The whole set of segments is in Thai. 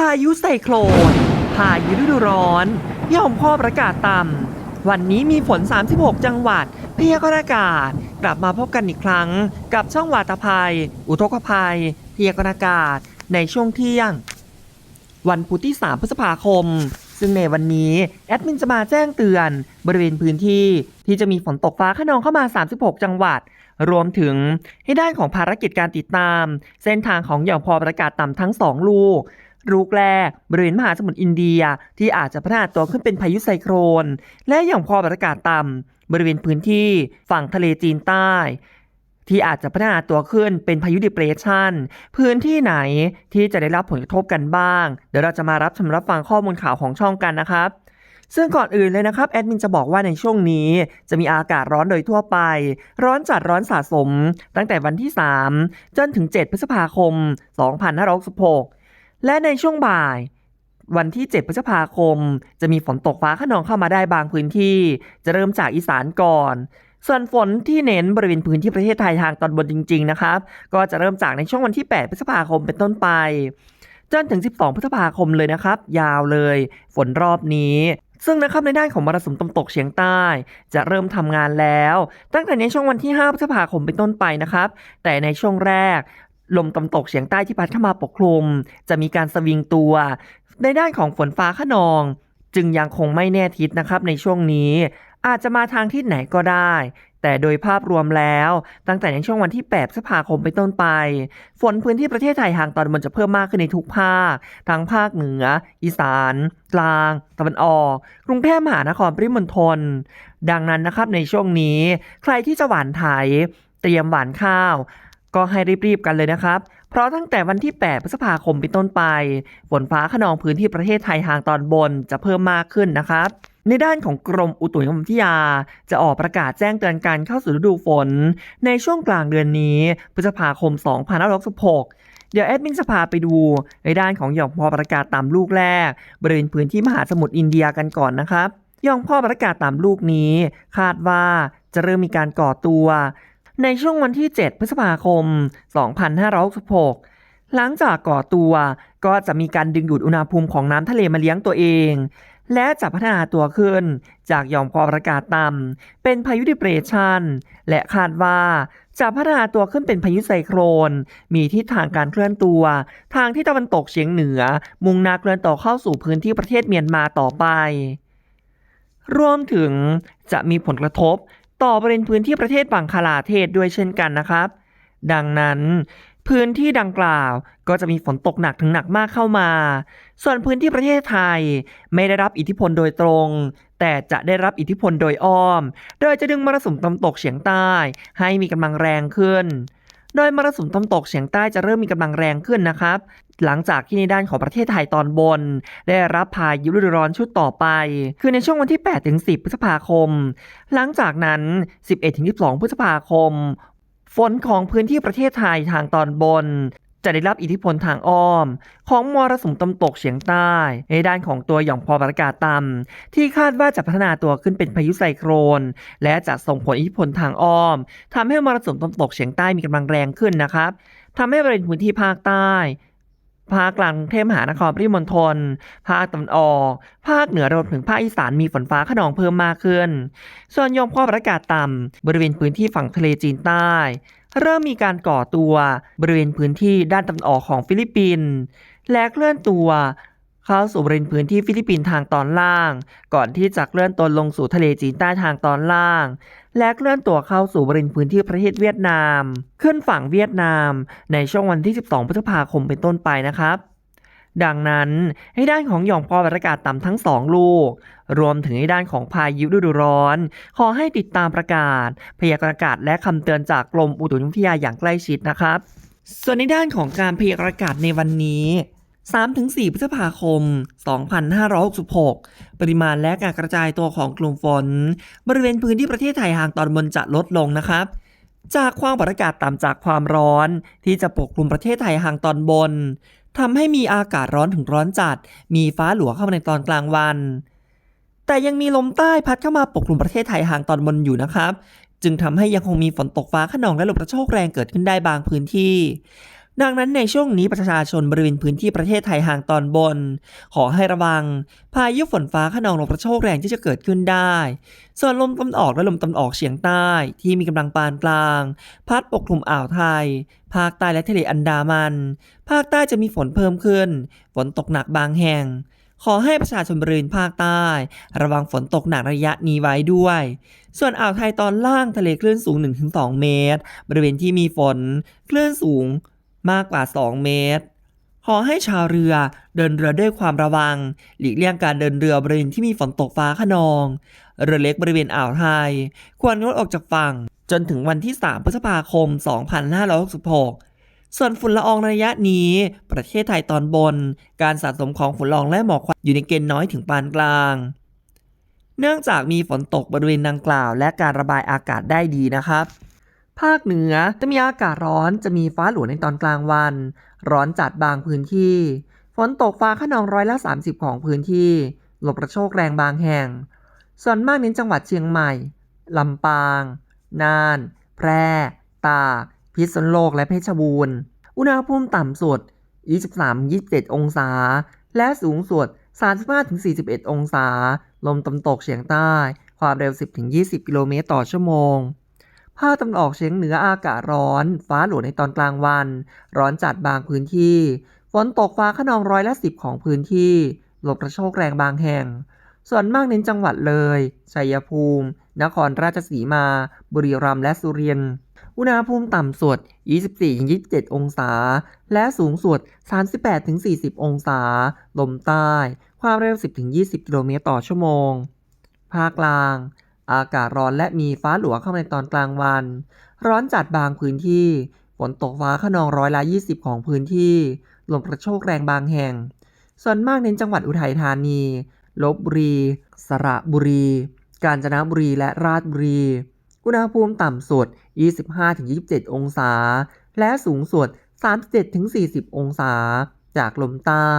พายุไซโคลน พายุฤดูร้อนย่อมข้อประกาศต่ำ วันนี้มีฝน 36 จังหวัด พยากรณ์อากาศ กลับมาพบกันอีกครั้ง กับช่องวาตภัย อุทกภัย พยากรณ์อากาศ ในช่วงเที่ยง วันพุธที่ 3 พฤษภาคม ซึ่งในวันนี้แอดมินจะมาแจ้งเตือน บริเวณพื้นที่ที่จะมีฝนตกฟ้าขนองเข้ามา 36 จังหวัดรวมถึงให้ด้านของภารกิจการติดตาม เส้นทางของหย่อมพอประกาศต่ำทั้ง2ลูก ลูกแรกบริเวณมหาสมุทรอินเดียที่อาจจะพัฒนาตัวขึ้นเป็นพายุไซโครน และหย่อมพอประกาศต่ำบริเวณพื้นที่ฝั่งทะเลจีนใต้ ที่อาจจะพัฒนาตัวขึ้นเป็นพายุดิเปรสชันพื้นที่ไหนที่จะได้รับผลกระทบกันบ้าง เดี๋ยวเราจะมารับชมรับฟังข้อมูลข่าวของช่องกันนะครับซึ่งก่อนอื่นเลยนะครับแอดมินจะบอกว่าในช่วงนี้จะมีอากาศร้อนโดยทั่วไป ร้อนจัดร้อนสะสม ตั้งแต่วันที่ 3 จนถึง 7 พฤษภาคม 2566 และในช่วงบ่าย วันที่ 7 พฤษภาคม จะมีฝนตกฟ้าขนองเข้ามาได้บางพื้นที่ จะเริ่มจากอีสานก่อนส่วนฝนที่เน้นบริเวณพื้นที่ประเทศไทยทางตอนบนจริง ๆ นะครับ ก็จะเริ่มจากในช่วงวันที่ 8 พฤษภาคมเป็นต้นไป จนถึง 12 พฤษภาคมเลยนะครับ ยาวเลย ฝนรอบนี้ ซึ่งนะครับในด้านของมรสุมตะวันตกเฉียงใต้ จะเริ่มทำงานแล้ว ตั้งแต่ในช่วงวันที่ 5 พฤษภาคมเป็นต้นไปนะครับ แต่ในช่วงแรก ลมตะวันตกเฉียงใต้ที่พัดเข้ามาปกคลุม จะมีการสวิงตัว ในด้านของฝนฟ้าขนอง จึงยังคงไม่แน่ทิศนะครับในช่วงนี้ อาจจะมาทางทิศไหนก็ได้ แต่โดยภาพรวมแล้ว ตั้งแต่ในช่วงวันที่8พฤษภาคมเป็นต้นไป ฝนพื้นที่ประเทศไทยทางตอนบนจะเพิ่มมากขึ้นในทุกภาค ทั้งภาคเหนือ อีสาน กลาง ตะวันออก กรุงเทพมหานครปริมณฑลดังนั้นนะครับในช่วงนี้ ใครที่จะหวานไถเตรียมหวานข้าว ก็ให้รีบๆกันเลยนะครับ เพราะตั้งแต่วันที่ 8 พฤษภาคมเป็นต้นไป ฝนฟ้าขนองพื้นที่ประเทศไทยทางตอนบนจะเพิ่มมากขึ้นนะครับ ในด้านของกรมอุตุนิยมวิทยา จะออกประกาศแจ้งเตือนการเข้าสู่ฤดูฝน ในช่วงกลางเดือนนี้ พฤษภาคม 2566เดี๋ยวแอดมินจะพาไปดูในด้านของหย่อมพอประกาศตามลูกแรก บริเวณพื้นที่มหาสมุทรอินเดียกันก่อนนะครับหย่อมพอประกาศตามลูกนี้ คาดว่าจะเริ่มมีการก่อตัว ในช่วงวันที่ 7 พฤษภาคม 2566 หลังจากก่อตัวก็จะมีการดึงดูดอุณหภูมิของน้ำทะเลมาเลี้ยงตัวเอง และจะพัฒนาตัวขึ้นจากหย่อมความกาศต่ำเป็นพายุดิเปรสชันและคาดว่าจะพัฒนาตัวขึ้นเป็นพายุไซโครน มีทิศทางการเคลื่อนตัว ทางที่ตะวันตกเฉียงเหนือ มุ่งหน้าเคลื่อนต่อเข้าสู่พื้นที่ประเทศเมียนมาต่อไป รวมถึงจะมีผลกระทบ ต่อบริเวณพื้นที่ประเทศบังคลาเทศด้วยเช่นกันนะครับ ดังนั้น พื้นที่ดังกล่าวก็จะมีฝนตกหนักถึงหนักมากเข้ามา ส่วนพื้นที่ประเทศไทยไม่ได้รับอิทธิพลโดยตรง แต่จะได้รับอิทธิพลโดยอ้อม โดยจะดึงมรสุมตะวันตกเฉียงใต้ ให้มีกำลังแรงขึ้น โดยมรสุมตะวันตกเฉียงใต้จะเริ่มมีกำลังแรงขึ้นนะครับ หลังจากที่ในด้านของประเทศไทยตอนบน ได้รับพายุฤดูร้อนชุดต่อไป คือในช่วงวันที่ 8 ถึง 10 พฤษภาคม หลังจากนั้น 11 ถึง 12 พฤษภาคม ฝนของพื้นที่ประเทศไทยทางตอนบน จะได้รับอิทธิพลทางอ้อม ของมรสุมตะวันตกเฉียงใต้ ในด้านของตัวหย่อมความกดอากาศต่ำที่คาดว่าจะพัฒนาตัวขึ้นเป็นพายุไซโครน และจะส่งผลอิทธิพลทางอ้อมทำให้มรสุมตะวันตกเฉียงใต้มีกำลังแรงขึ้นนะครับทำให้บริเวณพื้นที่ภาคใต้ ภาคกลางกรุงเทพมหานครปริมณฑล ภาคตะวันออก ภาคเหนือรวมถึงภาคอีสานมีฝนฟ้าขนองเพิ่มมากขึ้น ส่วนย่อมความกดอากาศต่ำบริเวณพื้นที่ฝั่งทะเลจีนใต้ เริ่มมีการก่อตัวบริเวณพื้นที่ด้านตะวันออกของฟิลิปปินส์และเคลื่อนตัว เข้าสู่บริเวณพื้นที่ฟิลิปปินส์ทางตอนล่าง ก่อนที่จะเคลื่อนตัวลงสู่ทะเลจีนใต้ทางตอนล่าง และเคลื่อนตัวเข้าสู่บริเวณพื้นที่ประเทศเวียดนาม ขึ้นฝั่งเวียดนาม ในช่วงวันที่ 12 พฤษภาคมเป็นต้นไปนะครับดังนั้นให้ด้านของหย่อมความกดอากาศต่ำทั้งสองลูก รวมถึงให้ด้านของพายุฤดูร้อน ขอให้ติดตามประกาศ พยากรณ์อากาศและคำเตือนจากกรมอุตุนิยมวิทยาอย่างใกล้ชิดนะครับ ส่วนในด้านของการพยากรณ์อากาศในวันนี้ 3-4 พฤษภาคม 2566 ปริมาณและการกระจายตัวของกลุ่มฝน บริเวณพื้นที่ประเทศไทยทางตอนบนจะลดลงนะครับ จากความกดอากาศต่ำจากความร้อน ที่จะปกคลุมประเทศไทยทางตอนบนทำให้มีอากาศร้อนถึงร้อนจัด มีฟ้าหลัวเข้ามาในตอนกลางวัน แต่ยังมีลมใต้พัดเข้ามาปกคลุมประเทศไทยทางตอนบนอยู่นะครับ จึงทำให้ยังคงมีฝนตกฟ้าขนองและลมกระโชกแรงเกิดขึ้นได้บางพื้นที่ ดังนั้นในช่วงนี้ประชาชนบริเวณพื้นที่ประเทศไทยห่างตอนบน ขอให้ระวัง พายุฝนฟ้าขนองลมกระโชกแรงที่จะเกิดขึ้นได้ ส่วนลมตะวันออกและลมตะวันออกเฉียงใต้ ที่มีกำลังปานกลาง พัดปกคลุมอ่าวไทย ภาคใต้และทะเลอันดามัน ภาคใต้จะมีฝนเพิ่มขึ้น ฝนตกหนักบางแห่ง ขอให้ประชาชนบริเวณภาคใต้ ระวังฝนตกหนักระยะนี้ไว้ด้วย ส่วนอ่าวไทยตอนล่างทะเลคลื่นสูง 1-2 เมตร บริเวณที่มีฝนคลื่นสูง มากกว่า 2 เมตร ขอให้ชาวเรือเดินเรือด้วยความระวัง หลีกเลี่ยงการเดินเรือบริเวณที่มีฝนตกฟ้าขนอง เรือเล็กบริเวณอ่าวไทย ควรงดออกจากฝั่ง จนถึงวันที่ 3 พฤษภาคม 2566 ส่วนฝุ่นละอองระยะนี้ ประเทศไทยตอนบน การสะสมของฝุ่นละอองและหมอกควันอยู่ในเกณฑ์น้อยถึงปานกลางเนื่องจากมีฝนตกบริเวณดังกล่าว และการระบายอากาศได้ดีนะครับ ภาคเหนือจะมีอากาศร้อนจะมีฟ้าหลวในตอนกลางวัน ร้อนจัดบางพื้นที่ ฝนตกฟ้าขนองร้อยละ 30 ของพื้นที่ ลมกระโชกแรงบางแห่ง ส่วนมากเน้นจังหวัดเชียงใหม่ ลำปาง น่าน แพร่ ตากพิษณุโลกและเพชรบูรณ์ อุณหภูมิต่ำสุด 23-27 องศา และสูงสุด 35-41 องศา ลมตะวันตกเฉียงใต้ ความเร็ว 10-20 กิโลเมตรต่อชั่วโมง ภาคตะวันออกเฉียงเหนืออากาศร้อน ฟ้าหลวในตอนกลางวัน ร้อนจัดบางพื้นที่ ฝนตกฟ้าขนองร้อยละสิบของพื้นที่ ลมกระโชกแรงบางแห่ง ส่วนมากเน้นจังหวัดเลย ชัยภูมิ นครราชสีมา บุรีรัมย์และสุรินทร์ อุณหภูมิต่ำสุด 24-27 องศา และสูงสุด 38-40 องศา ลมใต้ ความเร็ว 10-20 กิโลเมตรต่อชั่วโมง ภาคกลาง อากาศร้อนและมีฟ้าหลัวเข้ามาในตอนกลางวัน ร้อนจัดบางพื้นที่ ฝนตกฟ้าขนองร้อยละ 20 ของพื้นที่ ลมกระโชกแรงบางแห่ง ส่วนมากเน้นจังหวัดอุทัยธานี ลบบุรี สระบุรี กาญจนบุรี และราชบุรี อุณหภูมิต่ำสุด 25-27 องศา และสูงสุด 37-40 องศา จากลมใต้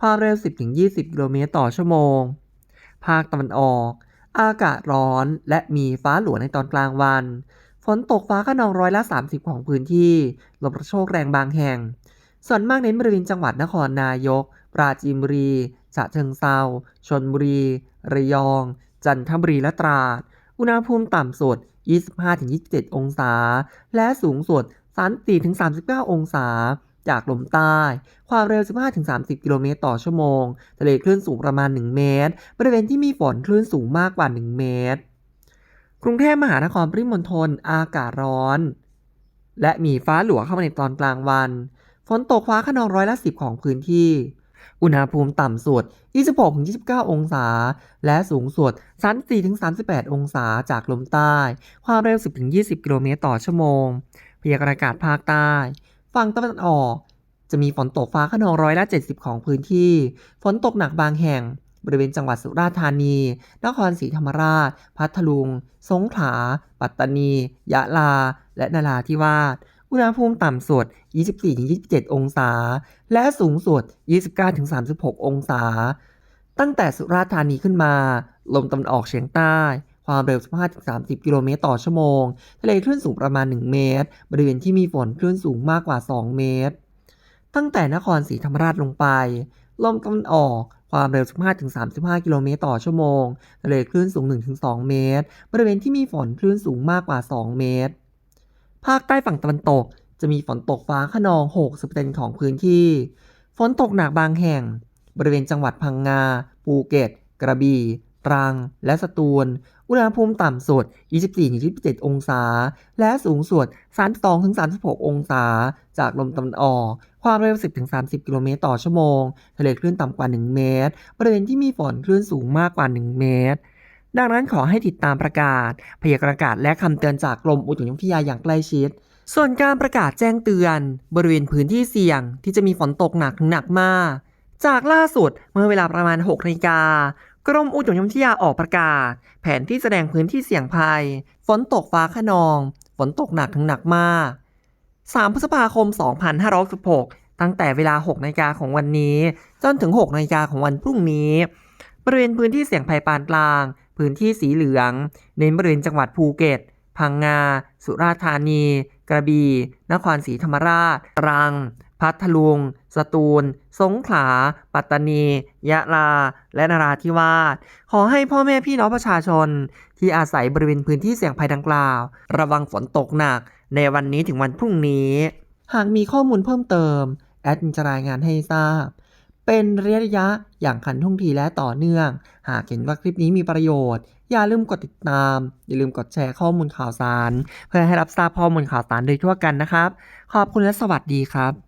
ความเร็ว 10-20 กิโลเมตรต่อชั่วโมง ภาคตะวันออก อากาศร้อนและมีฟ้าหลวในตอนกลางวัน ฝนตกฟ้าขนองร้อยละ 30 ของพื้นที่ ลมกระโชกแรงบางแห่ง ส่วนมากเน้นบริเวณจังหวัดนครนายก ปราจีนบุรีฉะเชิงเซาชนบุรี ระยอง จันทบุรีและตราด อุณหภูมิต่ำสุด 25-27 องศา และสูงสุด 34-39 องศา จากลมใต้ ความเร็ว 15-30 กิโลเมตรต่อชั่วโมง ทะเลคลื่นสูงประมาณ 1 เมตร บริเวณที่มีฝนคลื่นสูงมากกว่า 1 เมตร กรุงเทพมหานครปริมณฑลอากาศร้อน และมีฟ้าหลัวเข้ามาในตอนกลางวัน ฝนตกฟ้าขนองร้อยละ10ของพื้นที่ อุณหภูมิต่ำสุด 26-29 องศา และสูงสุด 34-38 องศาจากลมใต้ ความเร็ว 10-20 กิโลเมตรต่อชั่วโมงพยากรณ์อากาศภาคใต้ ฝั่งตะวันออก จะมีฝนตกฟ้าขนองร้อยละ 70 ของพื้นที่ ฝนตกหนักบางแห่ง บริเวณจังหวัดสุราษฎร์ธานี นครศรีธรรมราช พัทลุง สงขลา ปัตตานี ยะลา และนราธิวาสอุณหภูมิต่ำสุด 24-27 องศา และสูงสุด 29-36 องศา ตั้งแต่สุราษฎร์ธานีขึ้นมา ลมตะวันออกเฉียงใต้ ความเร็ว 15-30 กิโลเมตรต่อชั่วโมง ทะเลคลื่นสูงประมาณ 1 เมตร บริเวณที่มีฝนคลื่นสูงมากกว่า 2 เมตร ตั้งแต่นครศรีธรรมราชลงไป ลมตะวันออก ความเร็ว 15-35 กิโลเมตรต่อชั่วโมง ทะเลคลื่นสูง 1-2 เมตร บริเวณที่มีฝนคลื่นสูงมากกว่า 2 เมตร ภาคใต้ฝั่งตะวันตกจะมีฝนตกฟ้าขนอง 60%ของพื้นที่ ฝนตกหนักบางแห่ง บริเวณจังหวัดพังงา ภูเก็ต กระบี่ ตรัง และสตูล อุณหภูมิต่ำสุด 24-27 องศา และสูงสุด 32-36 องศา จากลมตะวันออก ความเร็ว 10-30 กิโลเมตรต่อชั่วโมง ทะเลคลื่นต่ำกว่า 1 เมตร บริเวณที่มีฝนคลื่นสูงมากกว่า 1 เมตร ดังนั้นขอให้ติดตามประกาศ พยากรณ์อากาศและคำเตือนจากกรมอุตุนิยมวิทยาอย่างใกล้ชิดส่วนการประกาศแจ้งเตือน บริเวณพื้นที่เสี่ยงที่จะมีฝนตกหนักถึงหนักมาก จากล่าสุดเมื่อเวลาประมาณ6นาฬิกา กรมอุตุนิยมวิทยาออกประกาศ แผนที่แสดงพื้นที่เสี่ยงภัย ฝนตกฟ้าขนอง ฝนตกหนักถึงหนักมาก 3 พฤษภาคม 2566 ตั้งแต่เวลา 6นาฬิกาของวันนี้ จนถึง 6นาฬิกาของวันพรุ่งนี้ บริเวณพื้นที่เสี่ยงภัยปานกลาง พื้นที่สีเหลือง เน้นบริเวณจังหวัดภูเก็ต พังงา สุราษฎร์ธานี กระบี่ นครศรีธรรมราช ตรัง พัทลุง สตูล สงขลา ปัตตานี ยะลา และนราธิวาส ขอให้พ่อแม่พี่น้องประชาชน ที่อาศัยบริเวณพื้นที่เสี่ยงภัยดังกล่าว ระวังฝนตกหนัก ในวันนี้ถึงวันพรุ่งนี้ หากมีข้อมูลเพิ่มเติม แอดมินจะรายงานให้ทราบ เป็นระยะอย่างขันทุ่งทีและต่อเนื่อง หากเห็นว่าคลิปนี้มีประโยชน์ อย่าลืมกดติดตาม อย่าลืมกดแชร์ข้อมูลข่าวสาร เพื่อให้รับทราบข้อมูลข่าวสารโดยทั่วกันนะครับ ขอบคุณและสวัสดีครับ